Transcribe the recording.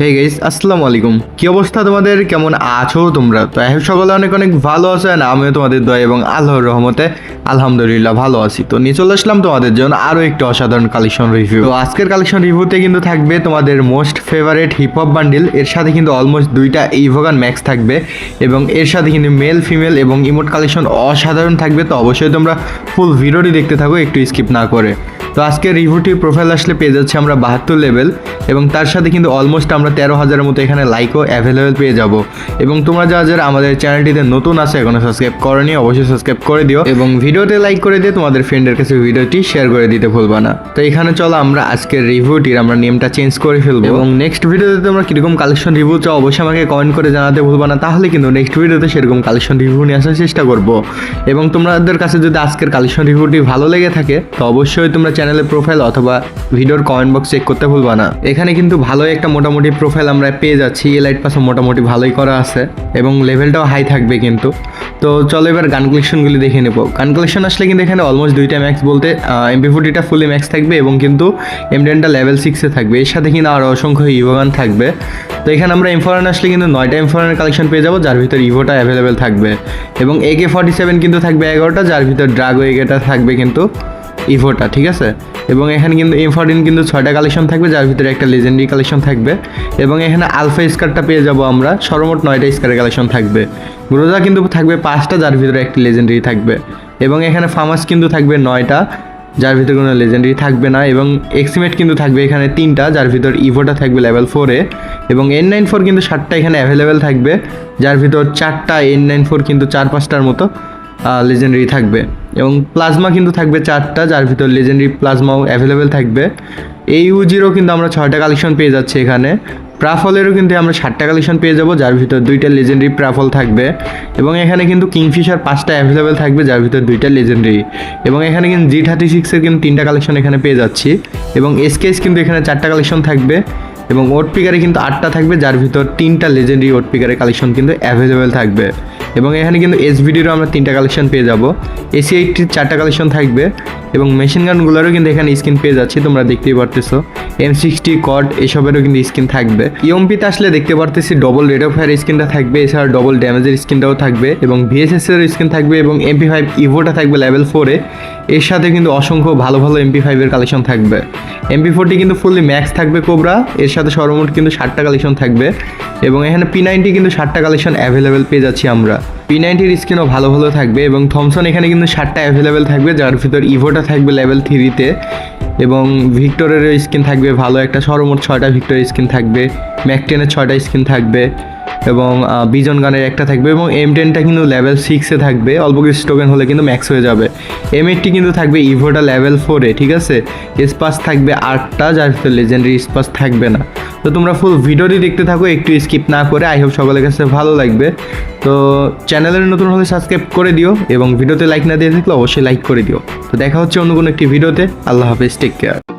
Hey guys আসসালামু আলাইকুম। কি অবস্থা তোমাদের? কেমন আছো তোমরা? তো সকলে অনেক অনেক ভালো আছো and আমিও তোমাদের দয়া এবং আল্লাহর রহমতে আলহামদুলিল্লাহ ভালো আছি। তো নিয়ে চলে আসলাম তোমাদের জন্য আরও একটি অসাধারণ কালেকশন রিভিউ তো আজকের কালেকশন রিভিউতে কিন্তু থাকবে তোমাদের most favourite hip hop bundle এর সাথে কিন্তু অলমোস্ট দুইটা ইভোগান ম্যাক্স থাকবে এবং এর সাথে কিন্তু মেল ফিমেল এবং ইমোট কালেকশন অসাধারণ থাকবে। তো অবশ্যই তোমরা ফুল ভিডিওটি দেখতে থাকো, একটু স্কিপ না করে। তো আজকে রিভিউটির প্রোফাইল আসলে পেয়ে যাচ্ছে আমরা বাহাত্তর লেভেল এবং তার সাথে কিন্তু অলমোস্ট আমরা তেরো হাজারের মতো এখানে লাইকও অ্যাভেলেবেল পেয়ে যাব। এবং তোমরা যারা যারা আমাদের চ্যানেলটিতে নতুন আছে, এখনও সাবস্ক্রাইব করনি, অবশ্যই সাবস্ক্রাইব করে দিও এবং ভিডিওতে লাইক করে দিয়ে তোমাদের ফ্রেন্ডের কাছে ভিডিওটি শেয়ার করে দিতে ভুলবা না। তো এখানে চলো আমরা আজকের রিভিউটির আমরা নেমটা চেঞ্জ করে ফেলব। এবং নেক্সট ভিডিওতে তোমরা কীরকম কালেকশন রিভিউ চাও, অবশ্যই আমাকে কমেন্ট করে জানাতে ভুলবা না। তাহলে কিন্তু নেক্সট ভিডিওতে সেরকম কালেকশন রিভিউ নিয়ে আসার চেষ্টা করব। এবং তোমাদের কাছে যদি আজকের কালেকশন রিভিউটি ভালো লেগে থাকে, তো অবশ্যই তোমরা চ্যানেলের প্রোফাইল অথবা ভিডিওর কমেন্ট বক্স চেক করতে ভুলবা না। এখানে কিন্তু ভালোই একটা মোটামুটি প্রোফাইল আমরা পেয়ে যাচ্ছি। এলাইট পাসও মোটামুটি ভালোই করা আছে এবং লেভেলটাও হাই থাকবে কিন্তু। তো চলো এবার গান কালেকশনগুলি দেখে নেব। গান কালেকশন আসলে কিন্তু এখানে অলমোস্ট দুইটা ম্যাক্স বলতে এমপি ফোর্টিটা ফুলি ম্যাক্স থাকবে এবং কিন্তু এমডেনটা লেভেল সিক্সে থাকবে। এর সাথে কিন্তু আরও অসংখ্য ইভোগান থাকবে। তো এখানে আমরা এমফোরান আসলে কিন্তু নয়টা এমফোরানের কালেকশন পেয়ে যাব, যার ভিতর ইভোটা অ্যাভেলেবেল থাকবে। এবং একে ফর্টি সেভেন কিন্তু থাকবে এগারোটা, যার ভিতর ড্রাগো এগেটা থাকবে কিন্তু। ইভোটা ঠিক আছে? এবং এখানে কিন্তু এম ফোরটিন কিন্তু ছয়টা কালেকশন থাকবে, যার ভিতরে একটা লেজেন্ডারি কালেকশন থাকবে। এবং এখানে আলফা স্কারটা পেয়ে যাব আমরা, সর্বমোট নয়টা স্কারের কালেকশন থাকবে। গ্রোজা কিন্তু থাকবে পাঁচটা, যার ভিতরে একটি লেজেন্ডারি থাকবে। এবং এখানে ফার্মাস কিন্তু থাকবে নয়টা, যার ভিতরে কোনো লেজেন্ডারি থাকবে না। এবং এক্সিমেট কিন্তু থাকবে এখানে তিনটা, যার ভিতর ইভোটা থাকবে লেভেল ফোরে এবং এন নাইন ফোর কিন্তু সাতটা এখানে অ্যাভেলেবেল থাকবে, যার ভিতর চারটা এন নাইন ফোর কিন্তু চার পাঁচটার মতো লেজেন্ডারি থাকবে। এবং প্লাজমা কিন্তু থাকবে চারটা, যার ভিতর লেজেন্ডারি প্লাজমাও অ্যাভেলেবেল থাকবে। এই ইউজিরও কিন্তু আমরা ছয়টা কালেকশন পেয়ে যাচ্ছি এখানে। প্রাফলেরও কিন্তু আমরা ষাটটা কালেকশন পেয়ে যাব, যার ভিতর দুইটা লেজেন্ডারি প্রাফল থাকবে। এবং এখানে কিন্তু কিংফিশার পাঁচটা অ্যাভেলেবেল থাকবে, যার ভিতর দুইটা লেজেন্ডারি এবং এখানে কিন্তু জি থার্টি সিক্সের কিন্তু তিনটা কালেকশন এখানে পেয়ে যাচ্ছি। এবং এসকেএস কিন্তু এখানে চারটা কালেকশন থাকবে। এবং ওট পিকারে কিন্তু আটটা থাকবে, যার ভিতর তিনটা লেজেন্ডারি ওট পিকারের কালেকশন কিন্তু অ্যাভেলেবেল থাকবে। এবং এখানে কিন্তু এস ভিডিরও আমরা তিনটা কালেকশন পেয়ে যাব। এসি এইটটির চারটা কালেকশন থাকবে। এবং মেশিন গানগুলোরও কিন্তু এখানে স্কিন পেয়ে যাচ্ছি, তোমরা দেখতেই পারতেছো। এম সিক্সটি কড এসবেরও কিন্তু স্কিন থাকবে। ইএমপিতে আসলে দেখতে পারতেছি ডবল রেড অফ ফায়ার স্কিনটা থাকবে, এছাড়া ডবল ড্যামেজের স্কিনটাও থাকবে এবং ভিএসএস এর স্কিন থাকবে এবং এমপি ফাইভ ইভোটা থাকবে লেভেল ফোরে এর সাথে কিন্তু অসংখ্য ভালো ভালো এমপি ফাইভের কালেকশন থাকবে। এমপি ফোরটি কিন্তু ফুললি ম্যাক্স থাকবে কোবরা এর সাথে সর্বমোট কিন্তু ষাটটা কালেকশন থাকবে। এবং এখানে পি নাইনটি কিন্তু ষাটটা কালেকশন অ্যাভেলেবেল পেয়ে যাচ্ছি আমরা। পি নাইনটির স্ক্রিনও ভালো ভালো থাকবে এবং থমসন এখানে কিন্তু ষাটটা অ্যাভেলেবেল থাকবে, যার ভিতর ইভোটা থাকবে লেভেল থ্রিতে এবং ভিক্টরেরও স্কিন থাকবে ভালো, একটা সর্বমোট ছয়টা ভিক্টরের স্ক্রিন থাকবে ম্যাকটেনের ছয়টা স্ক্রিন থাকবে। এবং বিজন গানের একটা থাকবে এবং এম টেনটা কিন্তু লেভেল সিক্সে থাকবে। অল্প কিছু টোকেন হলে কিন্তু ম্যাক্স হয়ে যাবে। এম এইটটি কিন্তু থাকবে ইভোটা লেভেল ফোরে ঠিক আছে? স্পাস থাকবে আটটা, যার লেজেন্ডারি স্পাস থাকবে না। তো তোমরা ফুল ভিডিওটি দেখতে থাকো, একটু স্কিপ না করে। আই হোপ সকলের কাছে ভালো লাগবে। তো চ্যানেলের নতুন হলে সাবস্ক্রাইব করে দিও এবং ভিডিওতে লাইক না দিয়ে থাকলে অবশ্যই লাইক করে দিও। তো দেখা হচ্ছে অন্য কোনো একটি ভিডিওতে আল্লাহ হাফেজ টেক কেয়ার